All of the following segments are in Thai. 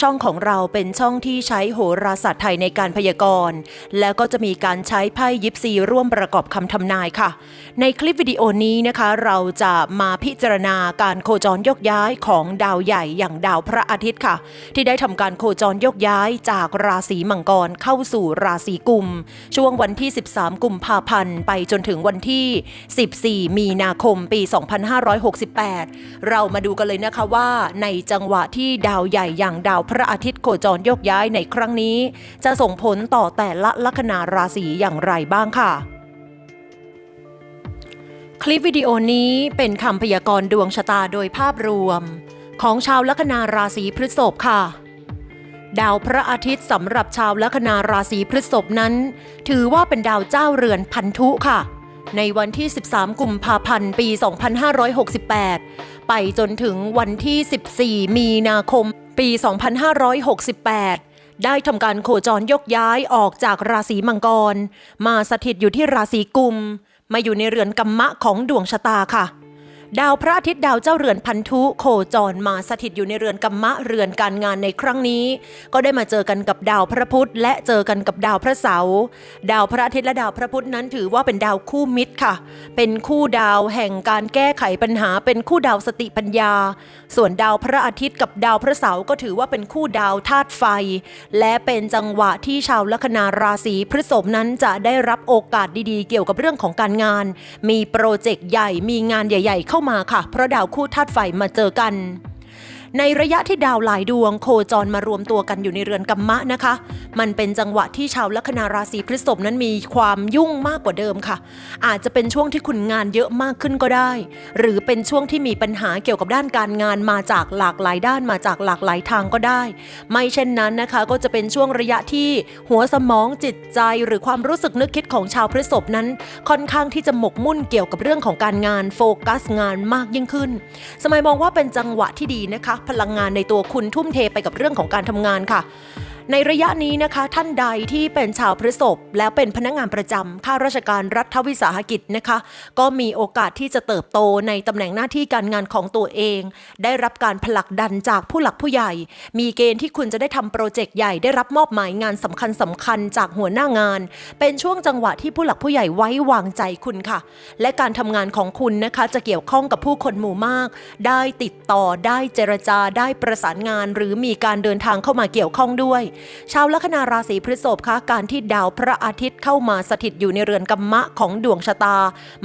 ช่องของเราเป็นช่องที่ใช้โหราศาสตร์ไทยในการพยากรณ์ แล้วก็จะมีการใช้ไพ่ยิปซีร่วมประกอบคำทำนายค่ะ ในคลิปวิดีโอนี้นะคะ เราจะมาพิจารณาการโคจรยกย้ายของดาวใหญ่อย่างดาวพระอาทิตย์ค่ะ ที่ได้ทำการโคจรยกย้ายจากราศีมังกรเข้าสู่ราศีกุม ช่วงวันที่ 13 กุมภาพันธ์ไปจนถึงวันที่ 14 มีนาคมปี 2568 เรามาดูกันเลยนะคะว่าในจังหวะที่ดาวใหญ่อย่างดาวพระอาทิตย์โคจรโยกย้ายในครั้งนี้ จะส่งผลต่อแต่ละลัคนาราศีอย่างไรบ้างค่ะ คลิปวิดีโอนี้เป็นคำพยากรณ์ดวงชะตาโดยภาพรวม ของชาวลัคนาราศีพฤษภค่ะดาวพระอาทิตย์สำหรับชาวลัคนาราศีพฤษภนั้น ถือว่าเป็นดาวเจ้าเรือนพันธุค่ะ ในวันที่ 13 กุมภาพันธ์ ปี 2568 ไปจนถึงวันที่ 14 มีนาคม ปี 2568 ได้ทำการโคจรยกย้ายออกจากราศีมังกร มาสถิตอยู่ที่ราศีกุม มาอยู่ในเรือนกัมมะของดวงชะตาค่ะ ดาวพระอาทิตย์ดาวเจ้าเรือนพันธุโคจรมาสถิตอยู่ในเรือนกัมมะเรือนการงานในครั้งนี้ ก็ได้มาเจอกันกับดาวพระพุธและเจอกันกับดาวพระเสาร์ดาวพระอาทิตย์และดาวพระพุธนั้นถือว่าเป็นดาวคู่มิตรค่ะ เป็นคู่ดาวแห่งการแก้ไขปัญหา เป็นคู่ดาวสติปัญญา ส่วนดาวพระอาทิตย์กับดาวพระเสาร์ก็ถือว่าเป็นคู่ดาวธาตุไฟ และเป็นจังหวะที่ชาวลัคนาราศีพฤษภนั้นจะได้รับโอกาสดีๆ เกี่ยวกับเรื่องของการงาน มีโปรเจกต์ใหญ่มีงานใหญ่ ๆ เข้ามาค่ะ เพราะดาวคู่ธาตุไฟมาเจอกัน ในระยะที่ดาวหลายดวงโคจรมารวมตัวกันอยู่ในเรือนกัมมะนะคะ มันเป็นจังหวะที่ชาวลัคนาราศีพฤษภนั้นมีความยุ่งมากกว่าเดิมค่ะ อาจจะเป็นช่วงที่คุณงานเยอะมากขึ้นก็ได้ หรือเป็นช่วงที่มีปัญหาเกี่ยวกับด้านการงานมาจากหลากหลายด้านมาจากหลากหลายทางก็ได้ ไม่เช่นนั้นนะคะ ก็จะเป็นช่วงระยะที่หัวสมองจิตใจหรือความรู้สึกนึกคิดของชาวพฤษภนั้น ค่อนข้างที่จะหมกมุ่นเกี่ยวกับเรื่องของการงานโฟกัสงานมากยิ่งขึ้น สมัยมองว่าเป็นจังหวะที่ดีนะคะพลังงานในตัวคุณทุ่มเทไปกับเรื่องของการทำงานค่ะ ในระยะนี้นะคะท่านใดที่เป็นชาวพฤษภแล้วเป็นพนักงานประจำข้าราชการรัฐวิสาหกิจนะคะ ก็มีโอกาสที่จะเติบโตในตำแหน่งหน้าที่การงานของตัวเอง ได้รับการผลักดันจากผู้หลักผู้ใหญ่ มีเกณฑ์ที่คุณจะได้ทำโปรเจกต์ใหญ่ได้รับมอบหมายงานสำคัญสำคัญจากหัวหน้างาน เป็นช่วงจังหวะที่ผู้หลักผู้ใหญ่ไว้วางใจคุณค่ะ และการทำงานของคุณนะคะจะเกี่ยวข้องกับผู้คนหมู่มาก ได้ติดต่อได้เจรจาได้ประสานงาน หรือมีการเดินทางเข้ามาเกี่ยวข้องด้วยชาวลัคนาราศีพฤษภคะการที่ดาวพระอาทิตย์เข้ามาสถิตอยู่ในเรือนกัมมะของดวงชะตา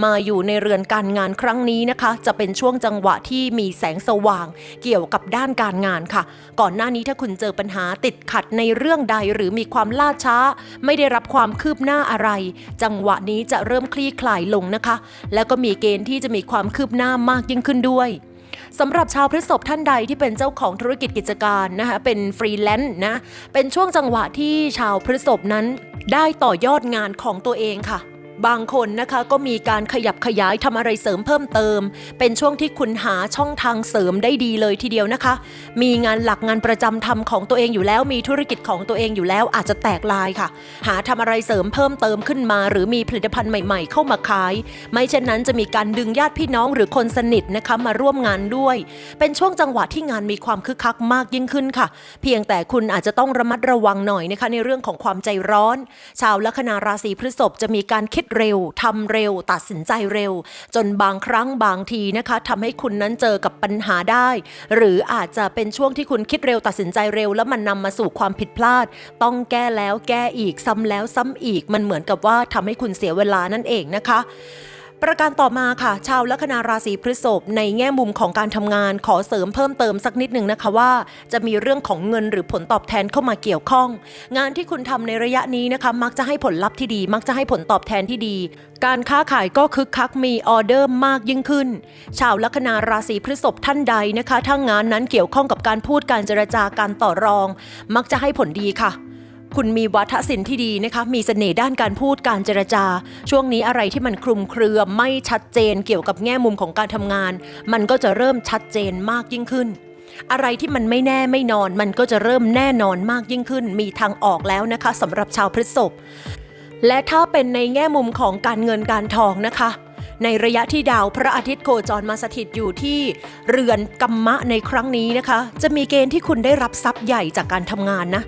มาอยู่ในเรือนการงานครั้งนี้นะคะ จะเป็นช่วงจังหวะที่มีแสงสว่าง เกี่ยวกับด้านการงานค่ะ ก่อนหน้านี้ถ้าคุณเจอปัญหาติดขัดในเรื่องใดหรือมีความล่าช้า ไม่ได้รับความคืบหน้าอะไร จังหวะนี้จะเริ่มคลี่คลายลงนะคะ แล้วก็มีเกณฑ์ที่จะมีความคืบหน้ามากยิ่งขึ้นด้วย สำหรับชาวพฤษภท่านใดที่เป็นเจ้าของธุรกิจกิจการนะคะเป็นฟรีแลนซ์นะเป็นช่วงจังหวะที่ชาวพฤษภนั้นได้ต่อยอดงานของตัวเองค่ะ บางคนนะคะก็มีการขยับขยายทำอะไรเสริมเพิ่มเติม เป็นช่วงที่คุณหาช่องทางเสริมได้ดีเลยทีเดียวนะคะ มีงานหลักงานประจำทำของตัวเองอยู่แล้วมีธุรกิจของตัวเองอยู่แล้วอาจจะแตกลายค่ะ หาทำอะไรเสริมเพิ่มเติมขึ้นมา หรือมีผลิตภัณฑ์ใหม่ๆ เข้ามาขาย ไม่เช่นนั้นจะมีการดึงญาติพี่น้องหรือคนสนิทนะคะมาร่วมงานด้วย เป็นช่วงจังหวะที่งานมีความคึกคักมากยิ่งขึ้นค่ะ เพียงแต่คุณอาจจะต้องระมัดระวังหน่อยนะคะในเรื่องของความใจร้อน ชาวลัคนาราศีพฤษภจะมีการคิดเร็วทำเร็ว ตัดสินใจเร็ว จนบางครั้งบางทีนะคะทำให้คุณนั้นเจอกับปัญหาได้ หรืออาจจะเป็นช่วงที่คุณคิดเร็วตัดสินใจเร็ว แล้วมันนำมาสู่ความผิดพลาด ต้องแก้แล้วแก้อีกซ้ำแล้วซ้ำอีกมันเหมือนกับว่าทำให้คุณเสียเวลานั่นเองนะคะ ประการต่อมาค่ะ ชาวลัคนาราศีพฤษภในแง่มุมของการทำงานขอเสริมเพิ่มเติมสักนิดหนึ่งนะคะว่า จะมีเรื่องของเงินหรือผลตอบแทนเข้ามาเกี่ยวข้อง งานที่คุณทำในระยะนี้นะคะ มักจะให้ผลลัพธ์ที่ดี มักจะให้ผลตอบแทนที่ดี การค้าขายก็คึกคักมีออเดอร์มากยิ่งขึ้น ชาวลัคนาราศีพฤษภท่านใดนะคะถ้างานนั้นเกี่ยวข้องกับการพูดการเจรจาการต่อรอง มักจะให้ผลดีค่ะ คุณมีวัฒศิลป์ที่ดีนะคะ มีเสน่ห์ด้านการพูดการเจรจา ช่วงนี้อะไรที่มันคลุมเครือไม่ชัดเจนเกี่ยวกับแง่มุมของการทำงาน มันก็จะเริ่มชัดเจนมากยิ่งขึ้น อะไรที่มันไม่แน่ไม่นอน มันก็จะเริ่มแน่นอนมากยิ่งขึ้น มีทางออกแล้วนะคะสำหรับชาวพฤษภและถ้าเป็นในแง่มุมของการเงินการทองนะคะ ในระยะที่ดาวพระอาทิตย์โคจรมาสถิตอยู่ที่เรือนกัมมะในครั้งนี้นะคะ จะมีเกณฑ์ที่คุณได้รับทรัพย์ใหญ่จากการทำงานนะ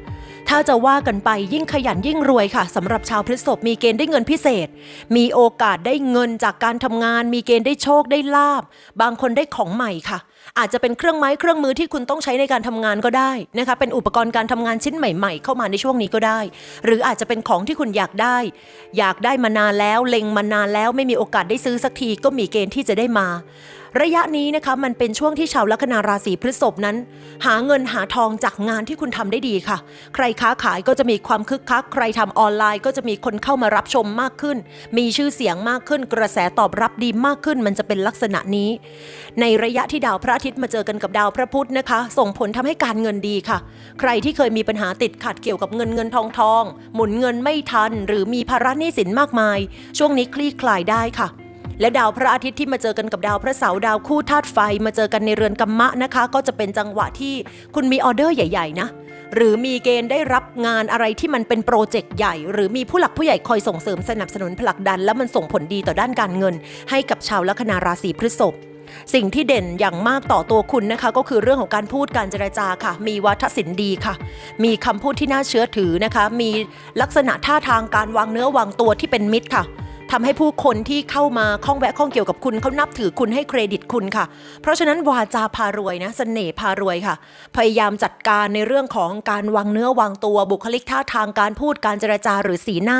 ถ้าจะว่ากันไปยิ่งขยันยิ่งรวยค่ะสำหรับชาวพฤษภมีเกณฑ์ได้เงินพิเศษ มีโอกาสได้เงินจากการทำงาน มีเกณฑ์ได้โชคได้ลาบ บางคนได้ของใหม่ค่ะอาจจะเป็นเครื่องไม้เครื่องมือที่คุณต้องใช้ในการทำงานก็ได้นะคะเป็นอุปกรณ์การทำงานชิ้นใหม่ ๆ เข้ามาในช่วงนี้ก็ได้ หรืออาจจะเป็นของที่คุณอยากได้ อยากได้มานานแล้ว เล็งมานานแล้วไม่มีโอกาสได้ซื้อสักทีก็มีเกณฑ์ที่จะได้มา ระยะนี้นะคะมันเป็นช่วงที่ชาวลัคนาราศีพฤษภนั้น หาเงินหาทองจากงานที่คุณทำได้ดีค่ะ ใครค้าขายก็จะมีความคึกคัก ใครทำออนไลน์ก็จะมีคนเข้ามารับชมมากขึ้น มีชื่อเสียงมากขึ้น กระแสตอบรับดีมากขึ้น มันจะเป็นลักษณะนี้ ในระยะที่ดาวพระระอาทิตย์มาเจอกันกับดาวพระพุธนะคะ ส่งผลทำให้การเงินดีค่ะ ใครที่เคยมีปัญหาติดขัดเกี่ยวกับเงินเงินทองทอง หมุนเงินไม่ทัน หรือมีภาระหนี้สินมากมาย ช่วงนี้คลี่คลายได้ค่ะ และดาวพระอาทิตย์ที่มาเจอกันกับดาวพระเสาร์ดาวคู่ธาตุไฟมาเจอกันในเรือนกัมมะนะคะ ก็จะเป็นจังหวะที่คุณมีออเดอร์ใหญ่ ๆ นะหรือมีเกณฑ์ได้รับงานอะไรที่มันเป็นโปรเจกต์ใหญ่ หรือมีผู้หลักผู้ใหญ่คอยส่งเสริมสนับสนุนผลักดัน แล้วมันส่งผลดีต่อด้านการเงิน ให้กับชาวลัคนาราศีพฤษภ สิ่งที่เด่นอย่างมากต่อตัวคุณนะคะ ก็คือเรื่องของการพูดการเจรจาค่ะ มีวาทศิลป์ดีค่ะ มีคำพูดที่น่าเชื่อถือนะคะ มีลักษณะท่าทางการวางเนื้อวางตัวที่เป็นมิตรค่ะ ทำให้ผู้คนที่เข้ามาข้องแวะข้องเกี่ยวกับคุณเขานับถือคุณให้เครดิตคุณค่ะ เพราะฉะนั้นวาจาพารวยนะเสน่ห์พารวยค่ะ พยายามจัดการในเรื่องของการวางเนื้อวางตัวบุคลิกท่าทางการพูดการเจรจาหรือสีหน้า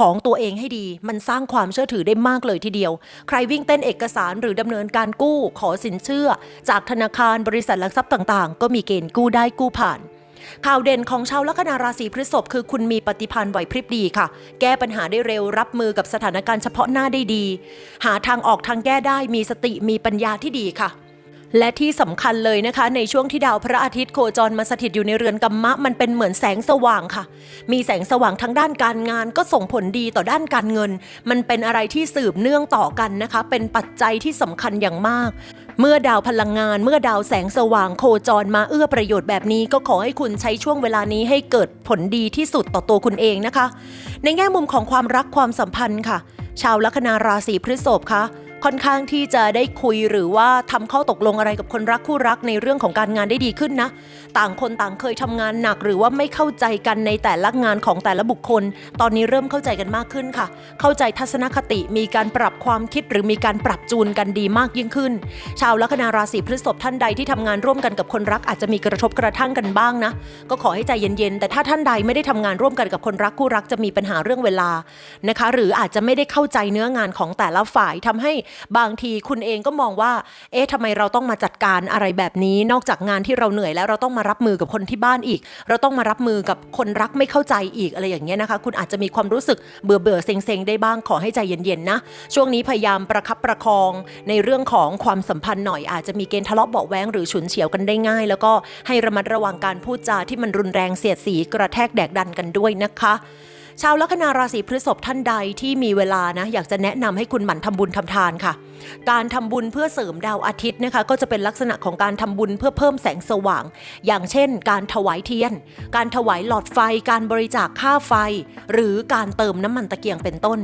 ของตัวเองให้ดี มันสร้างความเชื่อถือได้มากเลยทีเดียว ใครวิ่งเต้นเอกสารหรือดำเนินการกู้ขอสินเชื่อ จากธนาคารบริษัทหลักทรัพย์ต่างๆ ก็มีเกณฑ์กู้ได้กู้ผ่าน ข่าวเด่นของชาวลัคนาราศีพฤษภคือคุณมีปฏิพันธ์ไหวพริบดีค่ะ แก้ปัญหาได้เร็วรับมือกับสถานการณ์เฉพาะหน้าได้ดี หาทางออกทางแก้ได้มีสติมีปัญญาที่ดีค่ะ และที่สำคัญเลยนะคะ ในช่วงที่ดาวพระอาทิตย์โคจรมาสถิตอยู่ในเรือนกัมมะมันเป็นเหมือนแสงสว่างค่ะ มีแสงสว่างทั้งด้านการงานก็ส่งผลดีต่อด้านการเงิน มันเป็นอะไรที่สืบเนื่องต่อกันนะคะ เป็นปัจจัยที่สำคัญอย่างมากเมื่อดาวพลังงานเมื่อดาวแสงสว่างโคจรมาเอื้อประโยชน์แบบนี้ ก็ขอให้คุณใช้ช่วงเวลานี้ให้เกิดผลดีที่สุดต่อตัวคุณเองนะคะ ในแง่มุมของความรักความสัมพันธ์ค่ะ ชาวลัคนาราศีพฤษภคะ ค่อนข้างที่จะได้คุยหรือว่าทำข้อตกลงอะไรกับคนรักคู่รักในเรื่องของการงานได้ดีขึ้นนะ ต่างคนต่างเคยทำงานหนัก หรือว่าไม่เข้าใจกันในแต่ละงานของแต่ละบุคคล ตอนนี้เริ่มเข้าใจกันมากขึ้นค่ะ เข้าใจทัศนคติมีการปรับความคิดหรือมีการปรับจูนกันดีมากยิ่งขึ้น ชาวลัคนาราศีพฤษภท่านใดที่ทำงานร่วมกันกับคนรักอาจจะมีกระทบกระทั่งกันบ้างนะ ก็ขอให้ใจเย็นๆ แต่ถ้าท่านใดไม่ได้ทำงานร่วมกันกับคนรักคู่รักจะมีปัญหาเรื่องเวลานะคะ หรืออาจจะไม่ได้เข้าใจเนื้องานของแต่ละฝ่ายทำให้บางทีคุณเองก็มองว่า เอ๊ะทำไมเราต้องมาจัดการอะไรแบบนี้ นอกจากงานที่เราเหนื่อยแล้วเราต้องมารับมือกับคนที่บ้านอีก เราต้องมารับมือกับคนรักไม่เข้าใจอีกอะไรอย่างเงี้ยนะคะ คุณอาจจะมีความรู้สึกเบื่อเบื่อเซ็งเซ็งได้บ้างขอให้ใจเย็นๆนะ ช่วงนี้พยายามประคับประคองในเรื่องของความสัมพันธ์หน่อยอาจจะมีเกณฑ์ทะเลาะเบาะแว้งหรือฉุนเฉียวกันได้ง่าย แล้วก็ให้ระมัดระวังการพูดจาที่มันรุนแรงเสียดสีกระแทกแดกดันกันด้วยนะคะ ชาวลัคนาราศีพฤษภท่านใดที่มีเวลานะอยากจะแนะนำให้คุณหมั่นทำบุญทำทานค่ะ การทำบุญเพื่อเสริมดาวอาทิตย์นะคะ ก็จะเป็นลักษณะของการทำบุญเพื่อเพิ่มแสงสว่าง อย่างเช่น การถวายเทียน การถวายหลอดไฟ การบริจาคค่าไฟ หรือการเติมน้ำมันตะเกียงเป็นต้น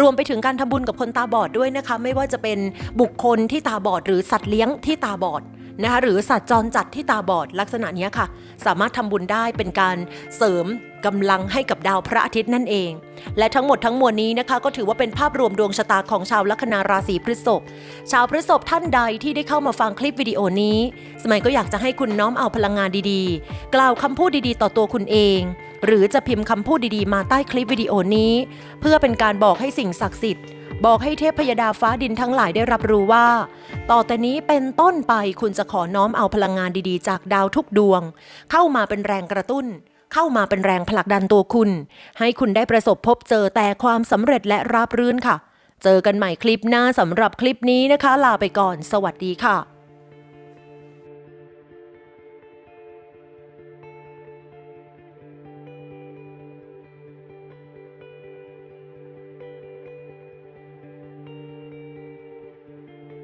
รวมไปถึงการทำบุญกับคนตาบอดด้วยนะคะ ไม่ว่าจะเป็นบุคคลที่ตาบอดหรือสัตว์เลี้ยงที่ตาบอด นะคะหรือสัตว์จรจัดที่ตาบอดลักษณะนี้ค่ะ สามารถทำบุญได้เป็นการเสริมกำลังให้กับดาวพระอาทิตย์นั่นเอง และทั้งหมดทั้งมวลนี้นะคะ ก็ถือว่าเป็นภาพรวมดวงชะตาของชาวลัคนาราศีพฤษภชาวพฤษภท่านใดที่ได้เข้ามาฟังคลิปวิดีโอนี้ สมัยก็อยากจะให้คุณน้อมเอาพลังงานดีๆ กล่าวคำพูดดีๆ ต่อตัวคุณเอง หรือจะพิมพ์คำพูดดีๆ มาใต้คลิปวิดีโอนี้ เพื่อเป็นการบอกให้สิ่งศักดิ์สิทธิ์ บอกให้เทพยดาฟ้าดินทั้งหลายได้รับรู้ว่า ต่อแต่นี้เป็นต้นไปคุณจะขอน้อมเอาพลังงานดีๆ จากดาวทุกดวง เข้ามาเป็นแรงกระตุ้น เข้ามาเป็นแรงผลักดันตัวคุณ ให้คุณได้ประสบพบเจอแต่ความสำเร็จและราบรื่นค่ะ เจอกันใหม่คลิปหน้าสำหรับคลิปนี้นะคะ ลาไปก่อน สวัสดีค่ะ